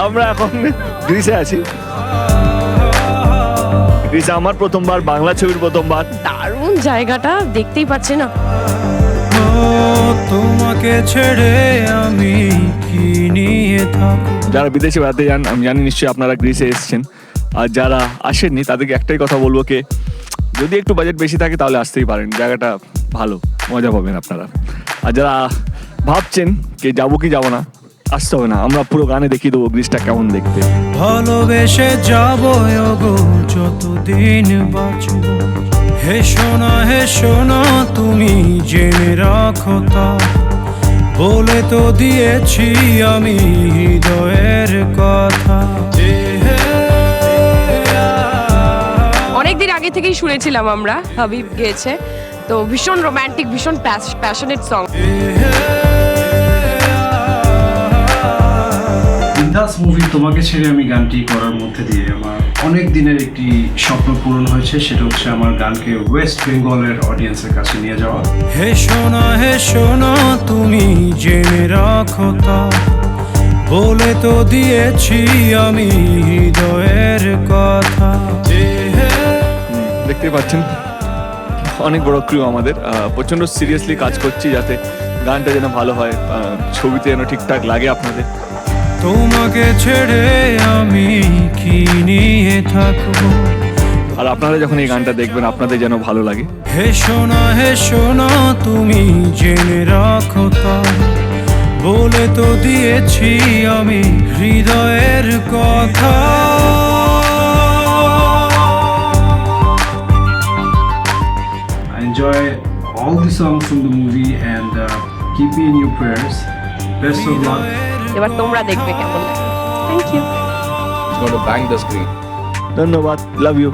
আমরা এখন গ্রিসে আছি। গ্রিসে আমার প্রথমবার বাংলা ছবির প্রথমবার। দারুণ জায়গাটা দেখতেই পাচ্ছি না। তোমাকে ছেড়ে আমি কি নিয়ে যারা বিদেশে বেড়াতে যান আমি জানি নিশ্চয়ই আপনারা গ্রিসে এসেছেন। আর যারা আসেননি তাদেরকে একটাই কথা বলব কে যদি একটু বাজেট বেশি থাকে তাহলে আসতেই পারেন। জায়গাটা ভালো মজা পাবেন আপনারা। আর যারা ভাবছেন কে যাব কি যাব না আসতে হবে না আমরা পুরো গানে দেখিয়ে দেবো গ্রিসটা কেমন দেখতে। ভালোবেসে যাব গো যতদিন বাঁচব। হে সোনা হে সোনা তুমি জেনে রাখো তা। বলে তো দিয়েছি আমি হৃদয়ের কথা। অনেকদিন আগে থেকেই শুনেছিলাম আমরা হাবিব গেয়েছে। তো ভীষণ রোমান্টিক ভীষণ প্যাশনেট সং বিন্দাস মুভি তোমাকে ছেড়ে আমি গানটি করার মধ্যে দিয়ে আমার অনেক দিনের একটি স্বপ্ন পূরণ হয়েছে সেটা হচ্ছে আমার গানকে ওয়েস্ট বেঙ্গলের অডিয়েন্সের কাছে নিয়ে যাওয়া। হে সোনা হে সোনা তুমি জেনে রাখো তা। বলে তো দিয়েছি আমি হৃদয়ের কথা। দেখতে পাচ্ছেন অনেক বড় ক্রিউ আমাদের। প্রচণ্ড সিরিয়াসলি কাজ করছি যাতে গানটা যেন ভালো হয় ছবিতে যেন ঠিকঠাক লাগে আপনাদের। তোমাকে ছেড়ে আমি কি নিয়ে থাকব আর আপনারা যখন এই গানটা দেখবেন আপনাদের যেন ভালো লাগে হে সোনা হে সোনা তুমি জেনে রাখো তা বলে তো দিয়েছি আমি হৃদয়ের কথা enjoy all the songs from the movie and uh, keep me in your prayers. Best of luck. এবার তোমরা দেখবে কেমন লাগে thank you It's going to bang the screen. ধন্যবাদ লাভ ইউ